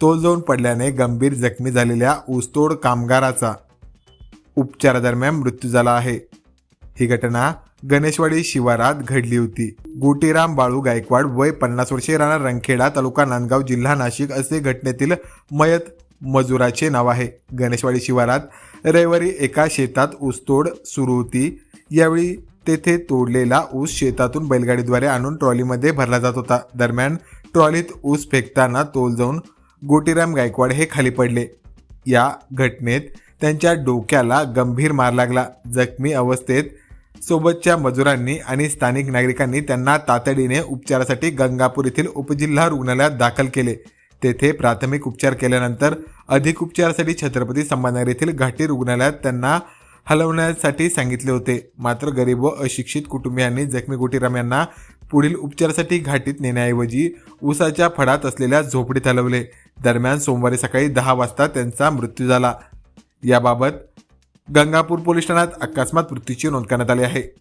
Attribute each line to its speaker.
Speaker 1: तोल जाऊन पडल्याने गंभीर जखमी झालेल्या ऊसतोड कामगाराचा उपचारादरम्यान मृत्यू झाला आहे. ही घटना गणेशवाडी शिवारात घडली होती. गोटीराम बाळू गायकवाड वय पन्नास वर्षे राहणार रंखेडा तालुका नांदगाव जिल्हा नाशिक असे घटनेतील मयत मजुराचे नाव आहे. गणेशवाडी शिवारात रविवारी एका शेतात ऊसतोड सुरू होती. यावेळी तेथे तोडलेला ऊस शेतातून बैलगाडीद्वारे आणून ट्रॉलीमध्ये भरला जात होता. दरम्यान ट्रॉलीत ऊस फेकताना तोल जाऊन गोटीराम गायकवाड हे खाली पडले. या घटनेत त्यांच्या डोक्याला गंभीर मार लागला. जखमी अवस्थेत सोबतच्या मजुरांनी आणि स्थानिक नागरिकांनी त्यांना तातडीने उपचारासाठी गंगापूर येथील उपजिल्हा रुग्णालयात दाखल केले. तेथे प्राथमिक उपचार केल्यानंतर अधिक उपचारासाठी छत्रपती संभाजीनगर येथील घाटी रुग्णालयात त्यांना हलवण्यासाठी सांगितले होते. मात्र गरीब व अशिक्षित कुटुंबियांनी जखमी गोटीराम यांना पुढील उपचारासाठी घाटीत नेण्याऐवजी उसाच्या फडात असलेल्या झोपडीत हलवले. दरम्यान सोमवारी सकाळी दहा वाजता त्यांचा मृत्यू झाला. याबाबत गंगापूर पोलीस ठाण्यात अकस्मात मृत्यूची नोंद करण्यात आली आहे.